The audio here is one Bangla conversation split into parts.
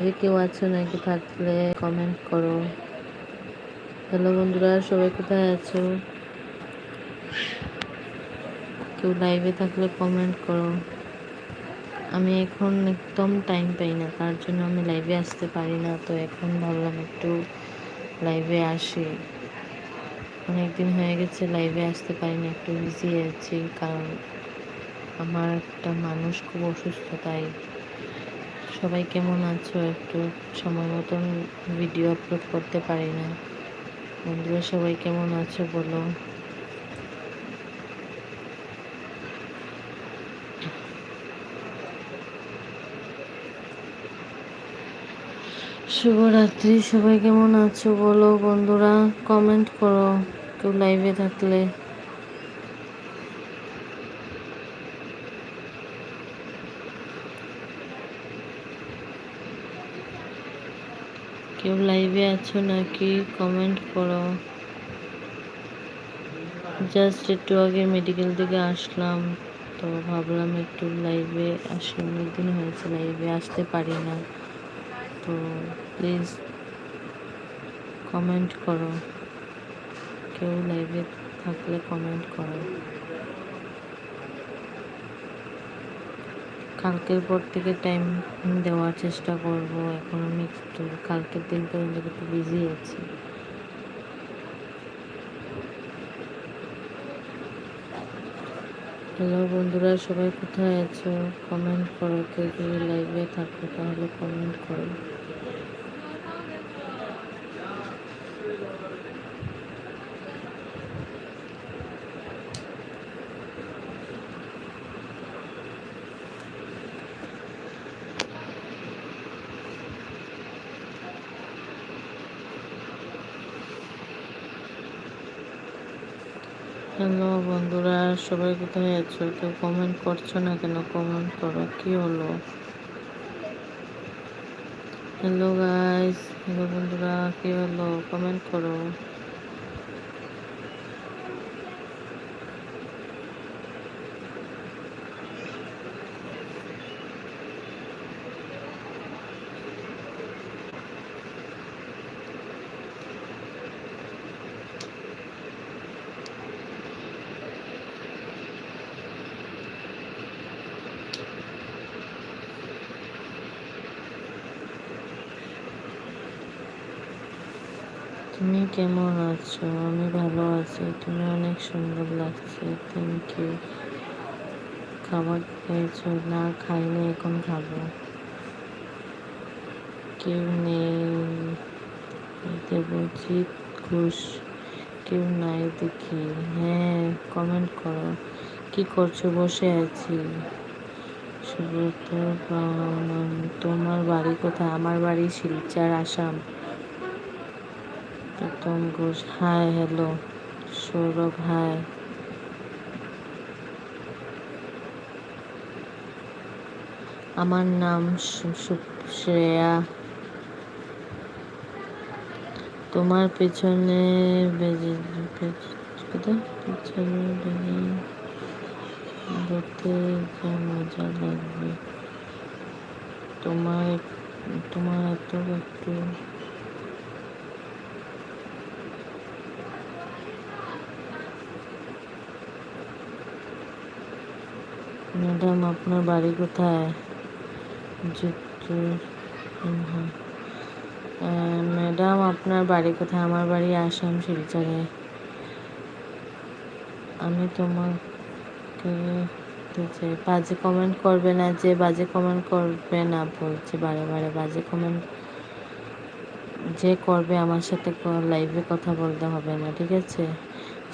লাইভে কেউ আছো নাকি থাকলে কমেন্ট করো। হ্যালো বন্ধুরা, সবাই কোথায় আছো? কেউ লাইভে থাকলে কমেন্ট করো। আমি এখন একদম টাইম পাই না, তার জন্য আমি লাইভে আসতে পারি না, তো এখন ভাবলাম একটু লাইভে আসি। অনেকদিন হয়ে গেছে লাইভে আসতে পারি না, একটু বিজি আছি, কারণ আমার একটা মানুষ খুব অসুস্থ, তাই সবাই কেমন আছো? একটু সময় মতন ভিডিও আপলোড করতে পারি না। বন্ধুরা, সবাই কেমন আছো বলো? শুভরাত্রি, সবাই কেমন আছো বলো বন্ধুরা? কমেন্ট করো, কেউ লাইভে থাকলে। কেউ লাইভে আছো নাকি? কমেন্ট করো। জাস্ট একটু আগে মেডিকেল থেকে আসলাম, তো ভাবলাম একটু লাইভে আসি। অনেকদিন হয়েছে লাইভে আসতে পারি না, তো প্লিজ কমেন্ট করো। কেউ লাইভে থাকলে কমেন্ট করো। কালকের পর থেকে টাইম দেওয়ার চেষ্টা করব। এখন আমি একটু কালকের দিন পর্যন্ত একটু বিজি আছি। হ্যালো বন্ধুরা, সবাই কোথায় আছো? কমেন্ট করো কেউ যদি লাইভে থাকো, তাহলে কমেন্ট করো। হ্যালো বন্ধুরা, সবাই কোথায় আছো? কেউ কমেন্ট করছ না কেন? কমেন্ট করো, কি হলো? হ্যালো গাইস হ্যালো বন্ধুরা, কি হলো? কমেন্ট করো। তুমি কেমন আছো? আমি ভালো আছি। তুমি অনেক সুন্দর লাগছে। থ্যাংক ইউ খাবার খেয়েছো? না, খাইনি, এখন খাব। কেউ নেই। দেবজিৎ ঘোষ। কেউ নাই দেখি। হ্যাঁ কমেন্ট করো। কি করছ? বসে আছি। সুব্রত তোমার বাড়ি কোথায়? আমার বাড়ি Silchar, Assam. Pritam Ghosh, hi, hello, Sourav, hi. আমার নাম শ্রেয়া তোমার পেছনে মজা লাগবে। তোমার তোমার এত একটু ম্যাডাম, আপনার বাড়ি কোথায়? ম্যাডাম, আপনার বাড়ি কোথায়? আমার বাড়ি আসাম শিলচরে। আমি তোমাকে বাজে কমেন্ট করবে না যে, বাজে কমেন্ট করবে না বলছে বারে বারে। বাজে কমেন্ট যে করবে, আমার সাথে লাইভে কথা বলতে হবে না, ঠিক আছে?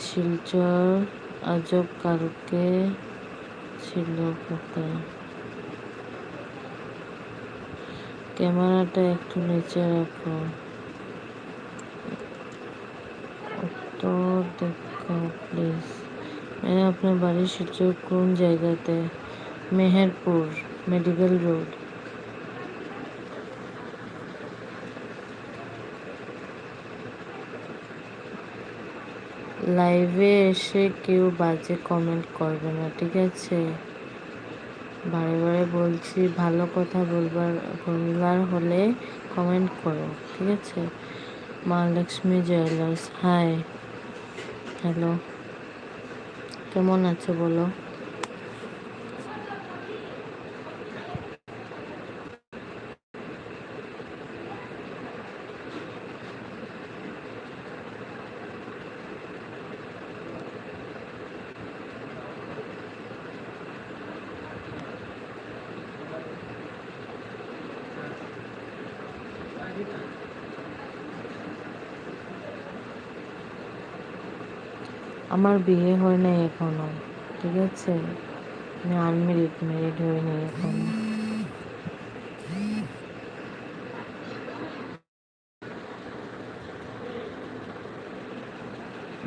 শিলচর, আজব কালকে ছিল কোথায়? ক্যামেরাটা একটু নিচে রাখো। উত্তর দেখো প্লিজ। আপনার বাড়ির সূর্য কোন জায়গাতে? Meherpur, medical road. লাইভে এসে কেউ বাজে কমেন্ট করবে না, ঠিক আছে? বারে বারে বলছি, ভালো কথা বলবার বলবার হলে কমেন্ট করো, ঠিক আছে? মা লক্ষ্মী জুয়েলার্স হাই হ্যালো কেমন আছো বলো? আমার বিয়ে হয় নাই এখনও, ঠিক আছে? আনমেরিড ম্যারিড হইনি এখনও।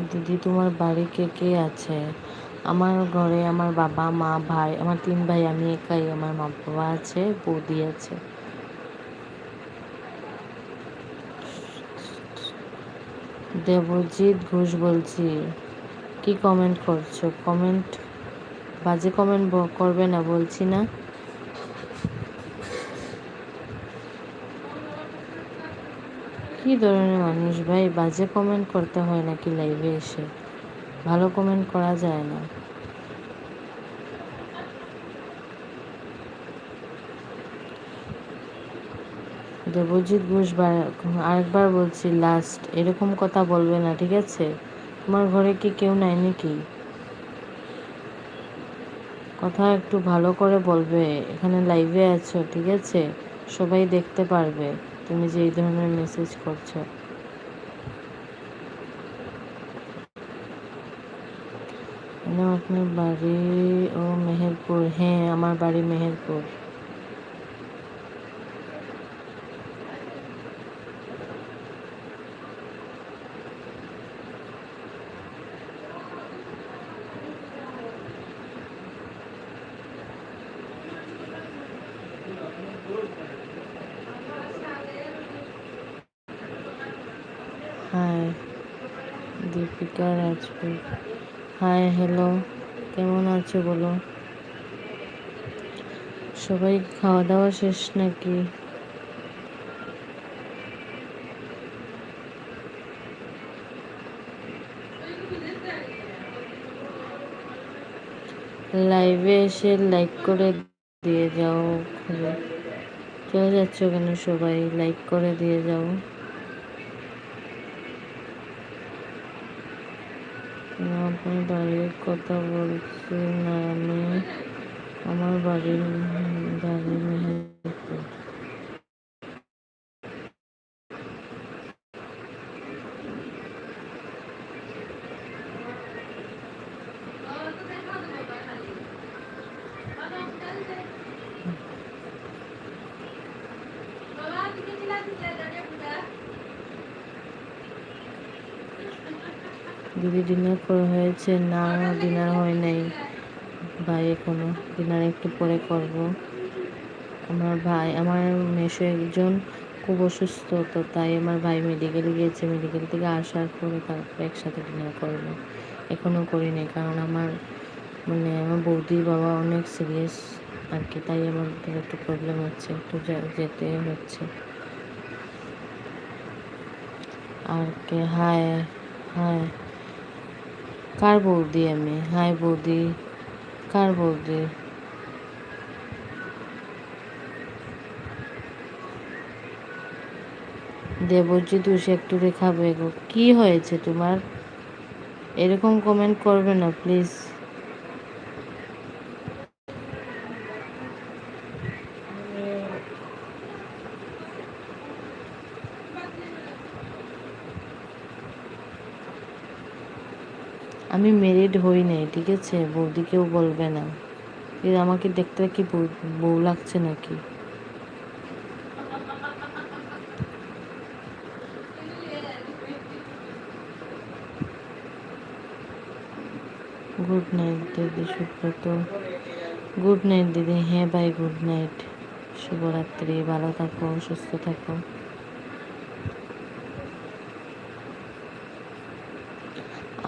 দিদি, তোমার বাড়ি কে কে আছে? আমার ঘরে আমার বাবা, মা, ভাই, আমার তিন ভাই, আমি একাই, আমার মা বাবা আছে, বৌদি আছে। দেবজিৎ ঘোষ বলছি। কি কমেন্ট করছ? কমেন্ট বাজে কমেন্ট করবে না, বলছি না। কি ধরনের মানুষ ভাই? বাজে কমেন্ট করতে হয় নাকি লাইভে এসে? ভালো কমেন্ট করা যায় না। দেবজিৎ ঘোষ আরেকবার বলছি লাস্ট এরকম কথা বলবে না, ঠিক আছে? তোমার ঘরে কি কেউ নাই নাকি? কথা একটু ভালো করে বলবে, এখানে লাইভে আছো, ঠিক আছে? সবাই দেখতে পারবে, তুমি যে এই ধরনের মেসেজ করছ। আপনার বাড়ি ও মেহেরপুর হ্যাঁ আমার বাড়ি Meherpur. Hi Deepika Rajput hi hello কেমন আছো বলো? সবাই খাওয়া দাওয়া শেষ নাকি? লাইভে এসে লাইক করে দিয়ে যাও চলে যাচ্ছ কেন সবাই? লাইক করে দিয়ে যাও। আপনার বাড়ির কথা বলছি না আমি। আমার বাড়ির বাড়ি মেহেরপুর দিদি ডিনার হয়েছে না, ডিনার হয় নাই। ভাই, এখনও ডিনার একটু পরে করব। আমার ভাই, আমার মেশো একজন খুব অসুস্থ, তো তাই আমার ভাই মেডিকেলে গিয়েছে। মেডিকেল থেকে আসার পরে তারপরে একসাথে ডিনার করব। এখনও করিনি কারণ আমার মানে আমার বৌদির বাবা অনেক সিরিয়াস আর কি, তাই আমার একটু প্রবলেম হচ্ছে, একটু যেতে হচ্ছে। আর কে, হায় হায়। কার বৌদি আমি? হাই বৌদি, কার বৌদি? দেবজিৎ সে একটু রেখাবে গো কি হয়েছে তোমার? এরকম কমেন্ট করবে না প্লিজ আমি মেরিড হই নাই, ঠিক আছে? বৌদিকেও বলবে না। এর আমাকে দেখতে কি বউ লাগছে নাকি? গুড নাইট দিদি, সুব্রত। গুড নাইট দিদি। হ্যাঁ বাই গুড নাইট শুভরাত্রি। ভালো থাকো, সুস্থ থাকো।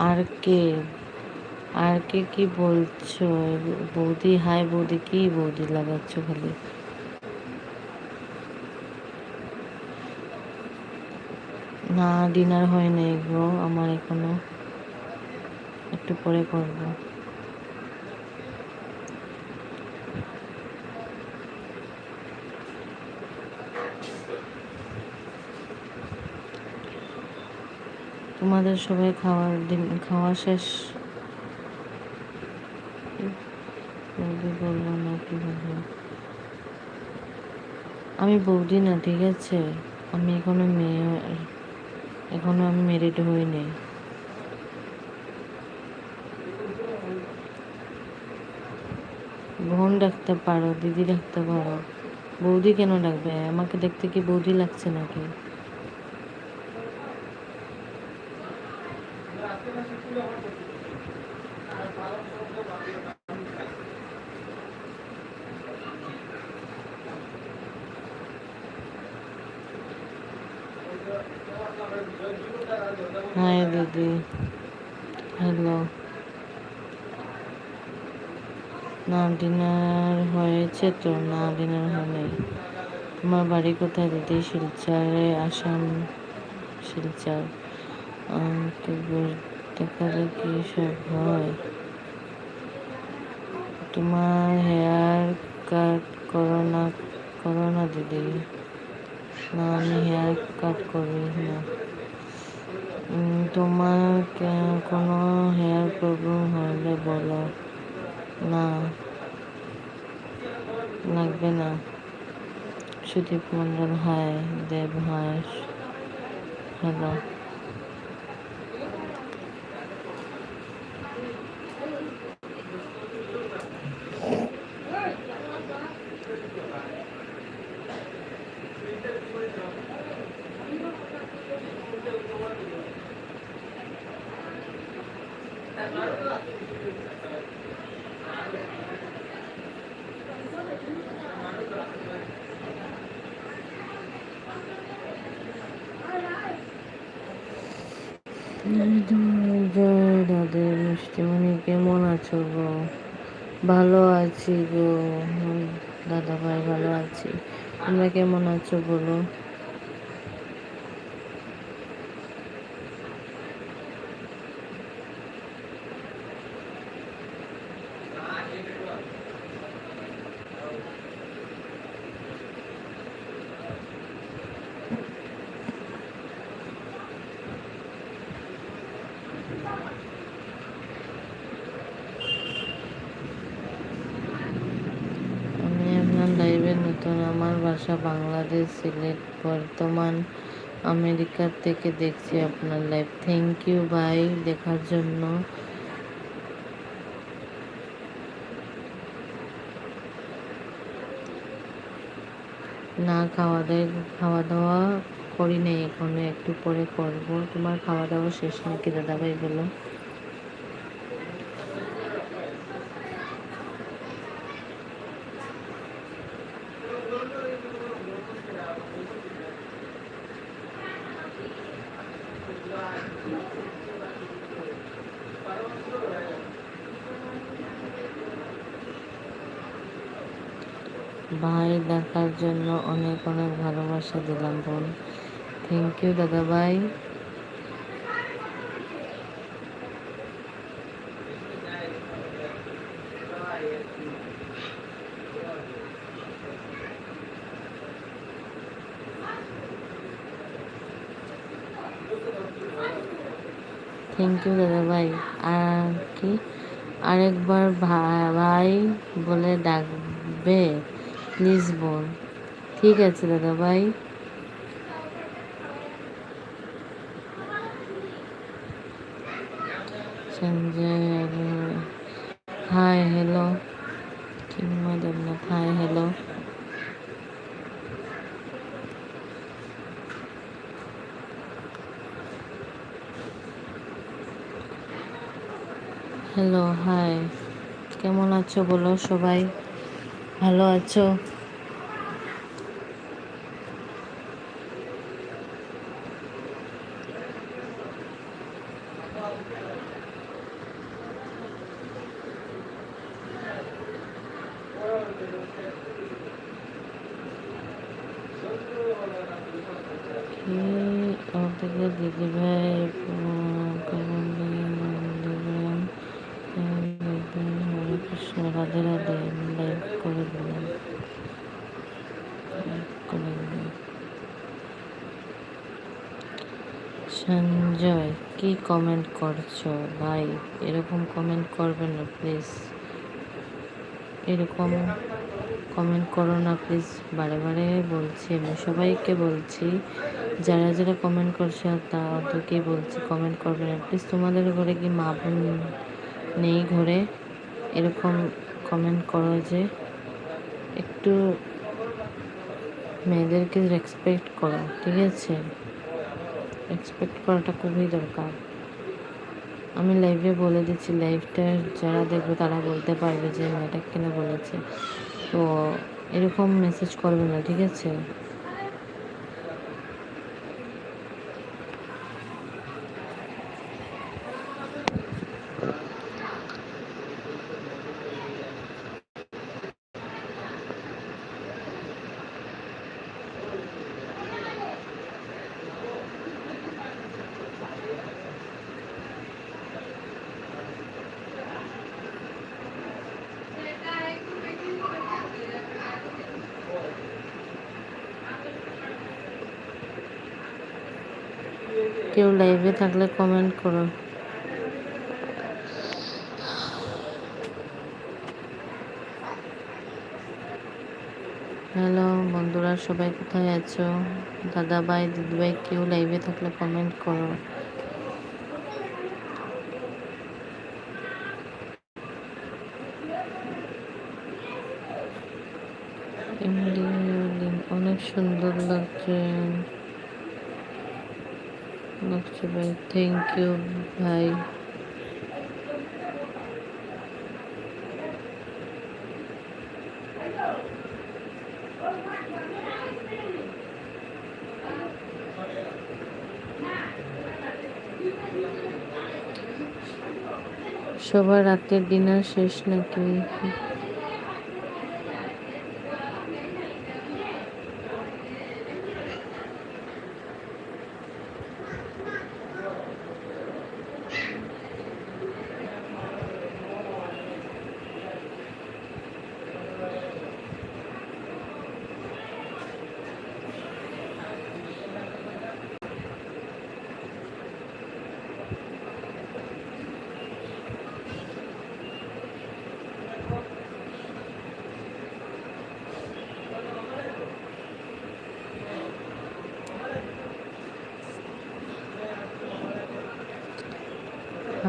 আর কে? আর কে কি বলছো? বৌদি, হাই বৌদি, কি বৌদি লাগাচ্ছ খালি? না ডিনার হয় নাই গো, আমার এখনও। একটু পরে করব। তোমাদের সবাই খাওয়ার দিন, খাওয়া শেষ? বৌদি বলল, না, কীভাবে? আমি বৌদি না, ঠিক আছে? আমি এখনও মেয়ে, এখনও আমি মেরিড হইনি। বোন ডাকতে পারো, দিদি ডাকতে পারো। বৌদি কেন ডাকবে? আমাকে দেখতে কি বৌদি লাগছে নাকি? হাই দিদি হ্যালো না ডিনার হয়েছে তো? না ডিনার হয়নি। তোমার বাড়ি কোথায় দিদি? শিলচারে, আসাম শিলচার। দেখালে কি সব হয়। তোমার হেয়ার কাট করো না করো না দিদি। না আমি হেয়ার কাট করি না। তোমার কোনো হেয়ার প্রবলেম হলে বলো। না। লাগবে না। Sudip Mondal hi Dev, hi hello. জয় দাদের মিষ্টিমণি কেমন আছো গো ভালো আছি গো দাদা, ভাই, ভালো আছি। তোমরা কেমন আছো বলো আমি আপনার লাইভে নতুন বাসা বাংলাদেশ, সিলেট, বর্তমান আমেরিকার থেকে দেখছি আপনার লাইভ থ্যাংক ইউ ভাই দেখার জন্য। না খাওয়া দাওয়া খাওয়া দাওয়া করি নাই এখনও, একটু পরে করব। তোমার খাওয়া দাওয়া শেষ নাকি দাদা ভাই বলো ভাই দেখার জন্য অনেক অনেক ভালোবাসা দিলাম বোন। থ্যাংক ইউ দাদা ভাই। থ্যাংক ইউ দাদা ভাই। আর কি? আরেকবার ভাই বলে ডাকবে। প্লিজ বল। ঠিক আছে, দাদা ভাই hi hello hi hello hello hi কেমন আছো বলো সবাই? ভালো আছো? দিদি ভাই সঞ্জয় কি কমেন্ট করছ? ভাই, এরকম কমেন্ট করবেন না প্লিজ এরকম কমেন্ট করো না প্লিজ বারে বারে বলছি আমি, সবাইকে বলছি, যারা যারা কমেন্ট করছে তা তাদেরকে বলছি কমেন্ট করবে না। প্লিজ তোমাদের ঘরে কি মা বোন নেই ঘরে? এরকম কমেন্ট করো যে, একটু মেয়েদেরকে রেসপেক্ট করো, ঠিক আছে? রেসপেক্ট করাটা খুবই দরকার। আমি লাইভে বলে দিচ্ছি লাইভটা যারা দেখবে তারা বলতে পারবে যে মেয়েটা কেন বলেছে। তো এরকম মেসেজ করবে না, ঠিক আছে? কেউ লাইভে থাকলে কমেন্ট করো। হ্যালো বন্ধুরা, সবাই কোথায় আছো? দাদা ভাই, দিদি ভাই, কেউ লাইভে থাকলে কমেন্ট করো এমডি অনেক সুন্দর লাগছে লাগছে ভাই থ্যাংক ইউ ভাই সবার রাতের ডিনার শেষ নাকি?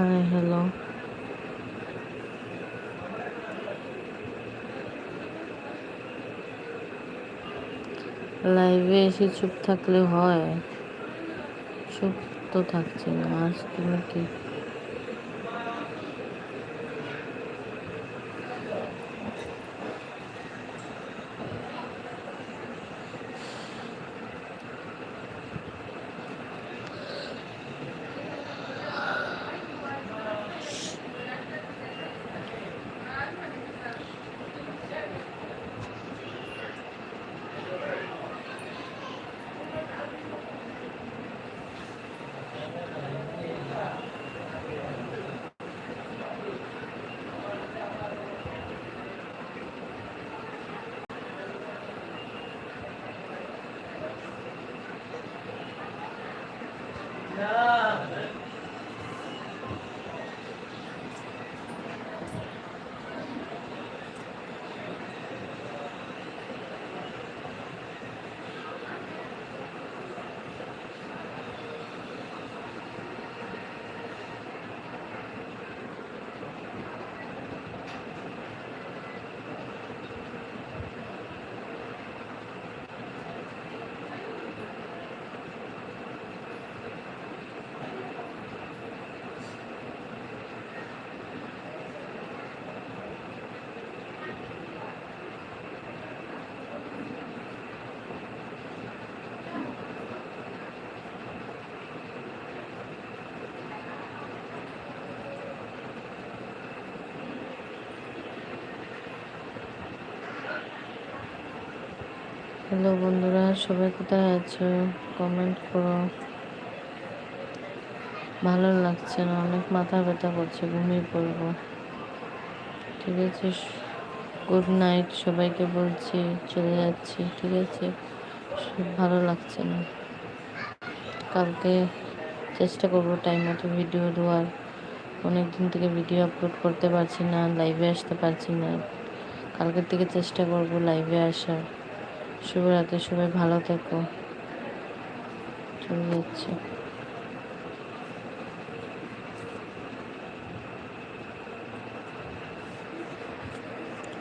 হাই হ্যালো লাইভে এসে চুপ থাকলে হয়। চুপ তো থাকছে না। আজ তুমি কি হ্যালো বন্ধুরা, সবাই কোথায় আছো? কমেন্ট করো। ভালো লাগছে না, অনেক মাথা ব্যথা করছে, ঘুমিয়ে পড়ব। ঠিক আছে, গুড নাইট সবাইকে বলছি, চলে যাচ্ছি, ঠিক আছে? ভালো লাগছে না। কালকে চেষ্টা করব টাইম মতো ভিডিও দেওয়ার। অনেক দিন থেকে ভিডিও আপলোড করতে পারছি না লাইভে আসতে পারছি না। কালকের থেকে চেষ্টা করব লাইভে আসার। শুভরাত্রি সবাই ভালো থেকো। চলে যাচ্ছে।